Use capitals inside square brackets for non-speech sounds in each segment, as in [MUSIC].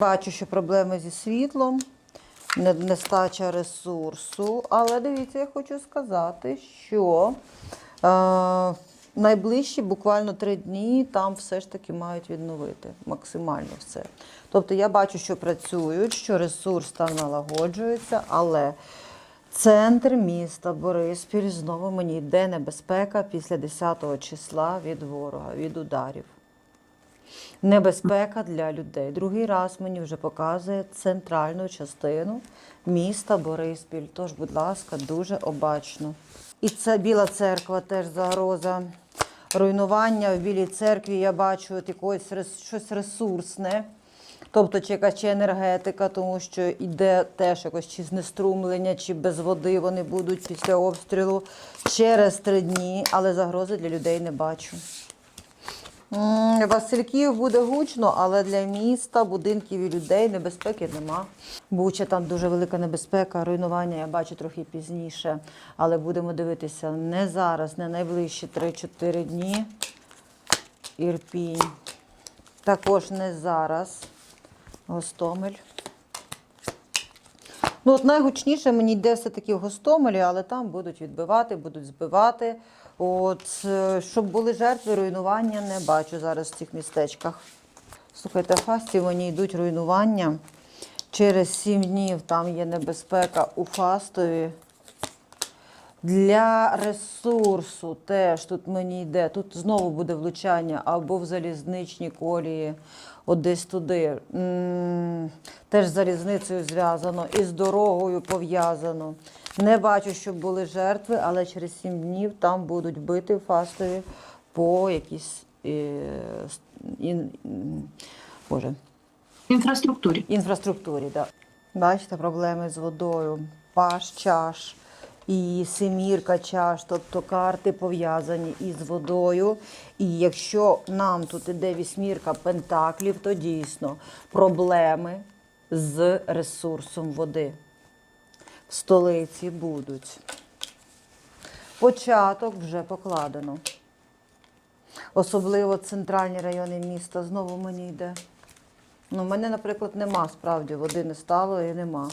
Бачу, що проблеми зі світлом, нестача ресурсу. Але дивіться, я хочу сказати, що е, найближчі буквально три дні там все ж таки мають відновити максимально все. Тобто я бачу, що працюють, що ресурс там налагоджується, але центр міста Бориспіль знову мені йде небезпека після 10 числа від ворога, від ударів. Небезпека для людей. Другий раз мені вже показує центральну частину міста Бориспіль. Тож, будь ласка, дуже обачно. І це Біла церква теж загроза. Руйнування в Білій церкві я бачу от якось щось ресурсне. Тобто чи якась чи енергетика, тому що йде теж якось чи знеструмлення, чи без води вони будуть після обстрілу через три дні, але загрози для людей не бачу. Васильків буде гучно, але для міста, будинків і людей небезпеки нема. Буча там дуже велика небезпека, руйнування я бачу трохи пізніше, але будемо дивитися не зараз, не найближчі 3-4 дні. Ірпінь. Також не зараз. Гостомель. Ну, от найгучніше мені йде все-таки в Гостомелі, але там будуть відбивати, будуть збивати. От, е, щоб були жертви, руйнування не бачу зараз в цих містечках. Слухайте, Фасті мені йдуть руйнування. Через сім днів там є небезпека у Фастові. Для ресурсу теж тут мені йде. Тут знову буде влучання або в залізничні колії, от десь туди. М, Теж з залізницею зв'язано і з дорогою пов'язано. Не бачу, щоб були жертви, але через сім днів там будуть бити Фастові по якійсь е, Боже, інфраструктурі. інфраструктурі. Да. Бачите, проблеми з водою, паш чаш і семірка чаш, тобто карти пов'язані із водою. І якщо нам тут іде вісьмірка пентаклів, то дійсно проблеми з ресурсом води столиці будуть. Початок вже покладено. Особливо центральні райони міста знову мені йде. Ну, мене, наприклад, нема справді, води не стало і нема.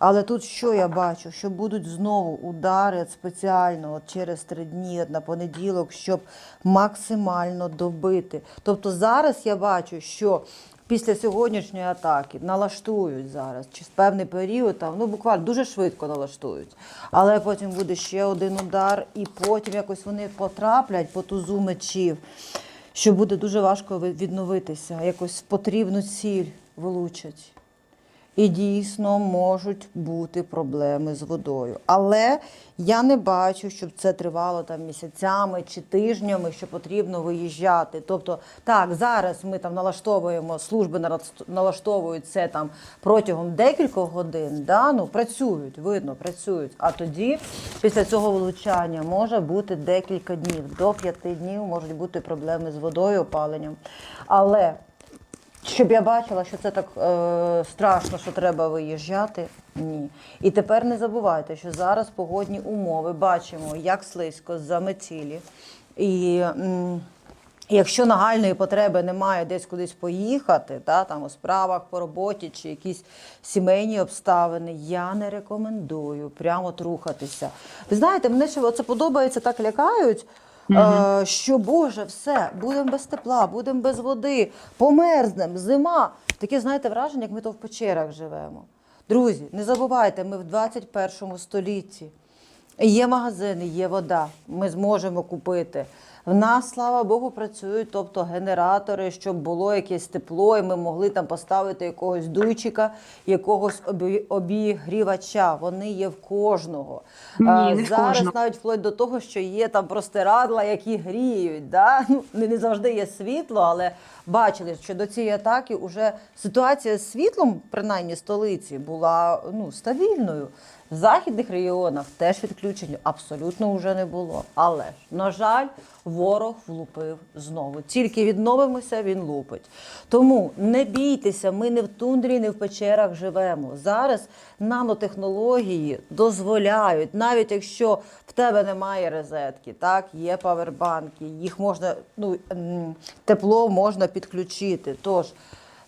Але тут що я бачу? Що будуть знову удари спеціально от через три дні от на понеділок, щоб максимально добити. Тобто зараз я бачу, що після сьогоднішньої атаки налаштують зараз, чи з певний період, там, ну буквально дуже швидко налаштують. Але потім буде ще один удар, і потім якось вони потраплять по тузу мечів що буде дуже важко відновитися, якось потрібну ціль влучать. І дійсно можуть бути проблеми з водою. Але я не бачу, щоб це тривало там місяцями чи тижнями, що потрібно виїжджати. Тобто, так, зараз ми там налаштовуємо, служби налаштовують це там протягом декількох годин, да? ну, працюють, видно, працюють. А тоді, після цього влучання, може бути декілька днів, до п'яти днів можуть бути проблеми з водою, опаленням. Але щоб я бачила, що це так е, страшно, що треба виїжджати. Ні. І тепер не забувайте, що зараз погодні умови бачимо, як слизько заметілі. І м, якщо нагальної потреби немає десь кудись поїхати, та, там у справах по роботі чи якісь сімейні обставини, я не рекомендую прямо от рухатися. Ви знаєте, мене ще це подобається, так лякають. Е, що Боже, все, будемо без тепла, будемо без води, померзнемо, зима. Таке, знаєте, враження, як ми то в печерах живемо. Друзі, не забувайте, ми в 21 столітті. Є магазини, є вода, ми зможемо купити. В нас, слава Богу, працюють, тобто генератори, щоб було якесь тепло, і ми могли там поставити якогось дуйчика, якогось обігрівача. Вони є в кожного. Ні, не в Зараз кожного. навіть вплоть до того, що є там простирадла, які гріють. Да? [LAUGHS] Ну, не, не завжди є світло, але бачили, що до цієї атаки вже ситуація з світлом, принаймні столиці, була ну, стабільною. В західних регіонах теж відключень абсолютно вже не було. Але ж, на жаль, ворог влупив знову. Тільки відновимося, він лупить. Тому не бійтеся, ми не в тундрі, не в печерах живемо. Зараз нанотехнології дозволяють, навіть якщо в тебе немає розетки, так, є павербанки, їх можна, ну, тепло можна підключити. Тож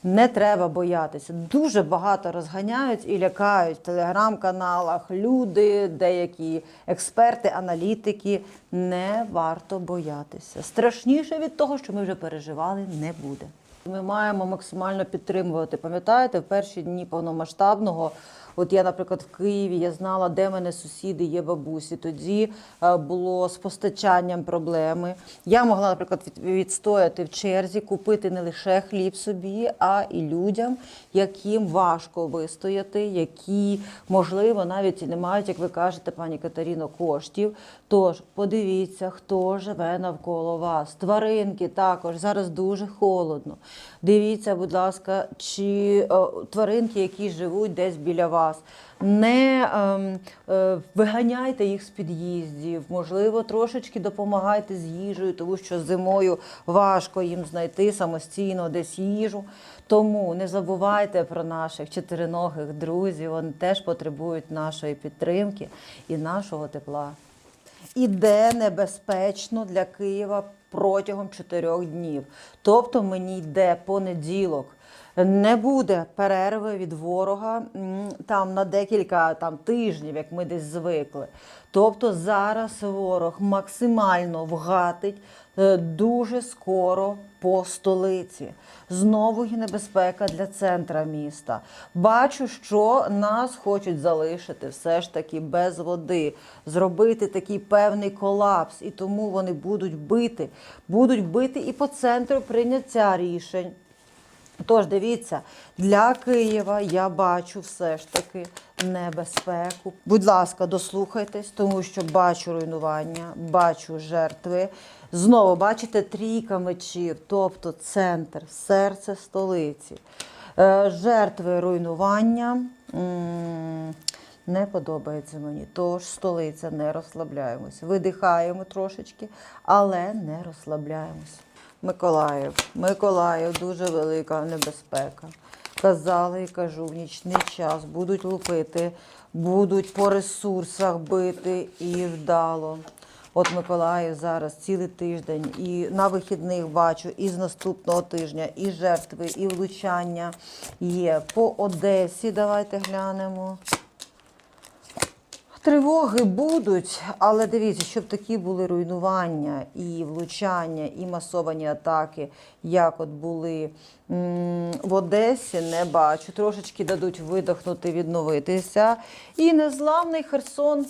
Не треба боятися. Дуже багато розганяють і лякають в телеграм-каналах люди, деякі експерти, аналітики. Не варто боятися. Страшніше від того, що ми вже переживали, не буде. Ми маємо максимально підтримувати. Пам'ятаєте, в перші дні повномасштабного, от я, наприклад, в Києві, я знала, де мене сусіди є бабусі. Тоді е, було з постачанням проблеми. Я могла, наприклад, відстояти в черзі, купити не лише хліб собі, а і людям, яким важко вистояти, які, можливо, навіть не мають, як ви кажете, пані Катеріно, коштів. Тож подивіться, хто живе навколо вас. Тваринки також зараз дуже холодно. Дивіться, будь ласка, чи е, тваринки, які живуть десь біля вас. Не ем, е, виганяйте їх з під'їздів, можливо, трошечки допомагайте з їжею, тому що зимою важко їм знайти самостійно десь їжу. Тому не забувайте про наших чотириногих друзів. Вони теж потребують нашої підтримки і нашого тепла. Іде небезпечно для Києва протягом чотирьох днів. Тобто мені йде понеділок. Не буде перерви від ворога там на декілька там, тижнів, як ми десь звикли. Тобто зараз ворог максимально вгатить е, дуже скоро по столиці. Знову є небезпека для центра міста. Бачу, що нас хочуть залишити все ж таки без води, зробити такий певний колапс, і тому вони будуть бити, будуть бити і по центру прийняття рішень. Тож дивіться, для Києва я бачу все ж таки небезпеку. Будь ласка, дослухайтесь, тому що бачу руйнування, бачу жертви. Знову бачите трійка мечів, тобто центр, серце столиці. Е, Жертви руйнування. Не подобається мені. Тож столиця, не розслабляємось. Видихаємо трошечки, але не розслабляємось. Миколаїв. Миколаїв дуже велика небезпека. Казали і кажу, в нічний час будуть лупити, будуть по ресурсах бити і вдало. От Миколаїв зараз цілий тиждень, і на вихідних бачу, і з наступного тижня, і жертви, і влучання є. По Одесі давайте глянемо. Тривоги будуть, але дивіться, щоб такі були руйнування і влучання, і масовані атаки, як от були в Одесі, не бачу. Трошечки дадуть видохнути, відновитися. І незламний Херсон.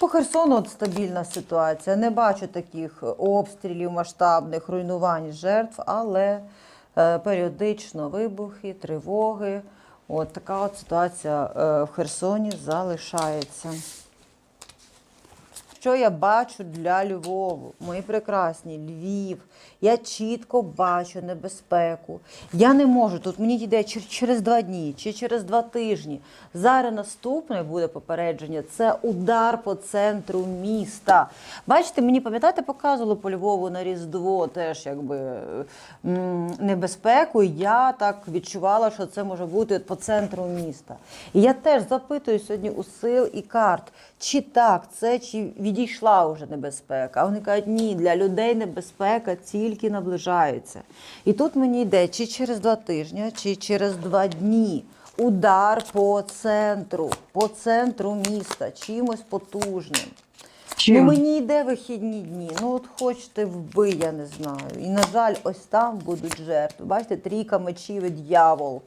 По Херсону от стабільна ситуація. Не бачу таких обстрілів, масштабних руйнувань жертв, але періодично вибухи, тривоги. От така от ситуація е, в Херсоні залишається. Що я бачу для Львову? Мої прекрасні Львів. Я чітко бачу небезпеку. Я не можу. Тут мені йде через два дні, чи через два тижні. Зараз наступне буде попередження. Це удар по центру міста. Бачите, мені пам'ятаєте, показували по Львову на Різдво теж якби небезпеку. Я так відчувала, що це може бути по центру міста. І я теж запитую сьогодні у сил і карт, чи так це, чи відійшла вже небезпека. А вони кажуть, ні, для людей небезпека тільки наближається. І тут мені йде чи через два тижні, чи через два дні. Удар по центру, по центру міста, чимось потужним. Чим? Ну мені йде вихідні дні. Ну от хочете вбий, я не знаю. І на жаль, ось там будуть жертви. Бачите, трійка мечів і дьявол.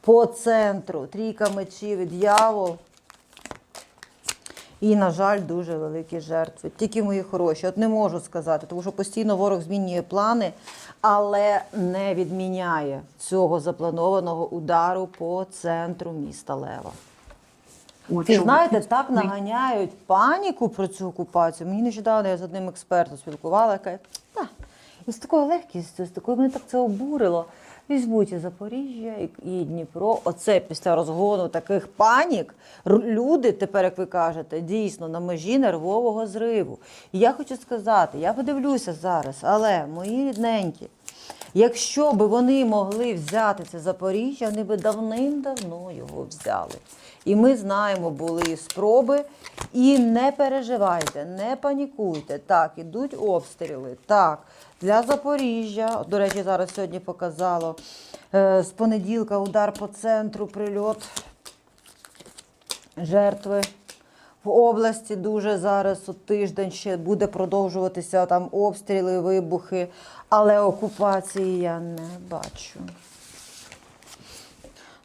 По центру. Трійка мечів і дьявол. І, на жаль, дуже великі жертви. Тільки мої хороші. От не можу сказати, тому що постійно ворог змінює плани, але не відміняє цього запланованого удару по центру міста Лева. От знаєте, так наганяють паніку про цю окупацію. Мені нещодавно я з одним експертом спілкувала, яка з такою легкістю, з такою мене так це обурило. Візьмуть і Запоріжжя, і, Дніпро. Оце після розгону таких панік. Люди, тепер, як ви кажете, дійсно на межі нервового зриву. І я хочу сказати, я подивлюся зараз, але мої рідненькі, Якщо би вони могли взяти це Запоріжжя, вони би давним-давно його взяли. І ми знаємо, були спроби. І не переживайте, не панікуйте. Так, ідуть обстріли. Так, для Запоріжжя, до речі, зараз сьогодні показало е, з понеділка удар по центру, прильот жертви. В області дуже зараз от тиждень ще буде продовжуватися там обстріли, вибухи, але окупації я не бачу.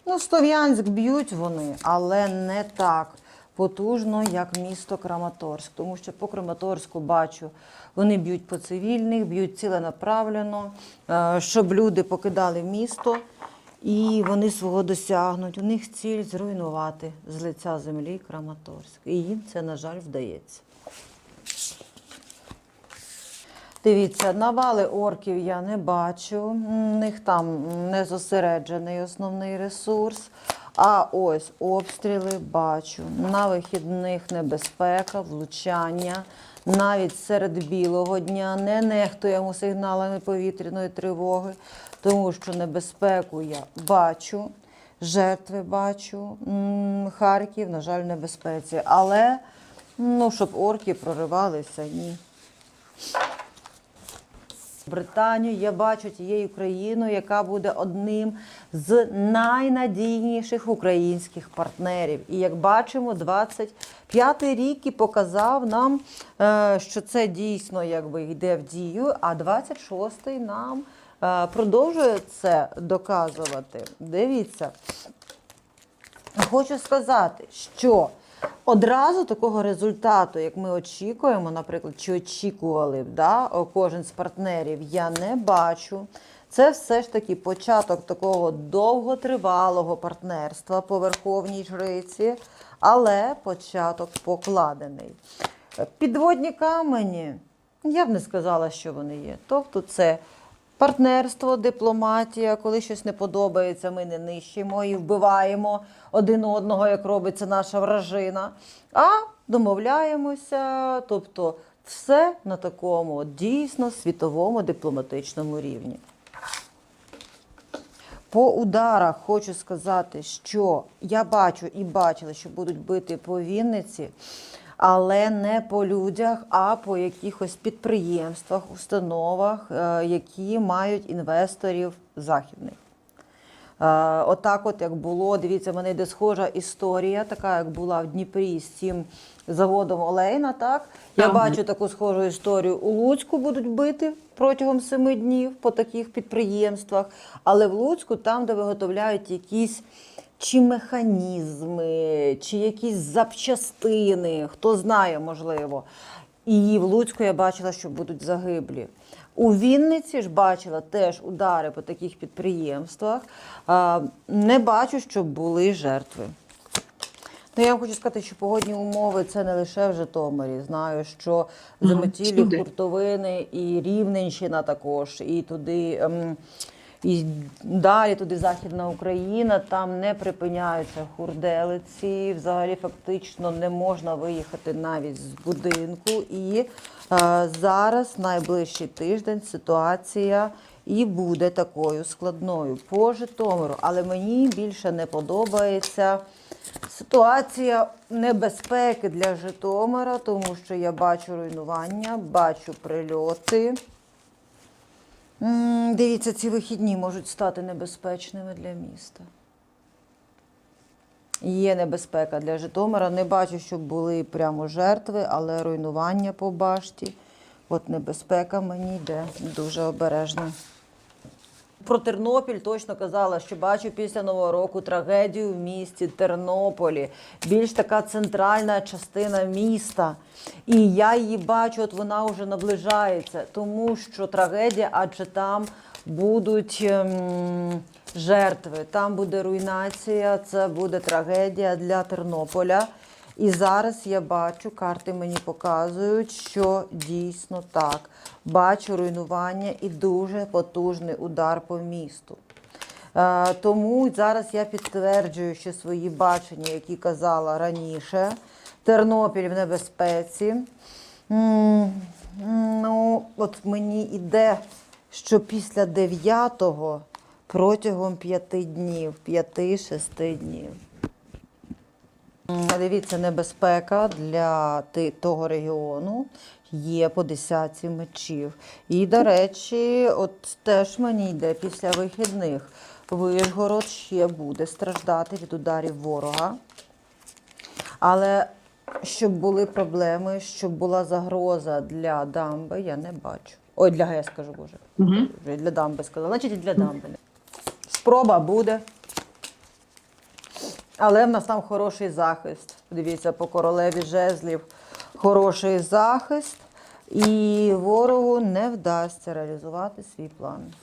Ну, Слов'янськ б'ють вони, але не так потужно, як місто Краматорськ. Тому що по Краматорську бачу, вони б'ють по цивільних, б'ють ціленаправлено, е, щоб люди покидали місто. І вони свого досягнуть. У них ціль зруйнувати з лиця землі Краматорськ. І їм це, на жаль, вдається. Дивіться, навали орків я не бачу. У них там не зосереджений основний ресурс. А ось обстріли бачу. На вихідних небезпека, влучання. Навіть серед білого дня не нехтуємо сигналами повітряної тривоги, тому що небезпеку я бачу, жертви бачу. Харків, на жаль, небезпеці. Але ну, щоб орки проривалися, ні. Британію я бачу тією країною, яка буде одним з найнадійніших українських партнерів. І як бачимо, 25-й рік і показав нам, е, що це дійсно якби йде в дію, а 26-й нам е, продовжує це доказувати. Дивіться. Хочу сказати, що одразу такого результату, як ми очікуємо, наприклад, чи очікували б да, кожен з партнерів, я не бачу. Це все ж таки початок такого довготривалого партнерства по Верховній Жриці, але початок покладений. Підводні камені, я б не сказала, що вони є. Тобто, це партнерство, дипломатія, коли щось не подобається, ми не нищимо і вбиваємо один одного, як робиться наша вражина, а домовляємося. Тобто, все на такому дійсно світовому дипломатичному рівні. По ударах хочу сказати, що я бачу і бачила, що будуть бити по Вінниці, але не по людях, а по якихось підприємствах, установах, е, які мають інвесторів західних. Е, Отак, от як було, дивіться, в мене йде схожа історія, така як була в Дніпрі з цим заводом Олейна. Так я бачу таку схожу історію. У Луцьку будуть бити протягом семи днів по таких підприємствах. Але в Луцьку, там, де виготовляють якісь чи механізми, чи якісь запчастини, хто знає, можливо. І в Луцьку я бачила, що будуть загиблі. У Вінниці ж бачила теж удари по таких підприємствах. Не бачу, щоб були жертви. Ну, я вам хочу сказати, що погодні умови це не лише в Житомирі. Знаю, що заметілі, всюди. Хуртовини і Рівненщина також, і туди. ем, і далі туди Західна Україна, там не припиняються хурделиці. Взагалі фактично не можна виїхати навіть з будинку. І е, зараз, найближчий тиждень, ситуація і буде такою складною по Житомиру. Але мені більше не подобається ситуація небезпеки для Житомира, тому що я бачу руйнування, бачу прильоти. Дивіться, ці вихідні можуть стати небезпечними для міста. Є небезпека для Житомира. Не бачу, щоб були прямо жертви, але руйнування по башті. От небезпека мені йде дуже обережно. Про Тернопіль точно казала, що бачу після Нового року трагедію в місті Тернополі. Більш така центральна частина міста. І я її бачу, от вона вже наближається, тому що трагедія, адже там будуть ем, жертви, там буде руйнація, це буде трагедія для Тернополя. І зараз я бачу, карти мені показують, що дійсно так. Бачу руйнування і дуже потужний удар по місту. Е, Тому зараз я підтверджую ще свої бачення, які казала раніше. Тернопіль в небезпеці. Ну, от мені йде, що після 9-го протягом 5 днів, 5-6 днів. Дивіться, небезпека для того регіону є по десятці мечів. І, до речі, от теж мені йде після вихідних. Вишгород ще буде страждати від ударів ворога. Але щоб були проблеми, щоб була загроза для дамби, я не бачу. Ой, для ГЕС кажу, боже. Угу. Для дамби сказала. Значить, і для дамби. Спроба буде. Але в нас там хороший захист. Подивіться, по королеві жезлів хороший захист, і ворогу не вдасться реалізувати свій план.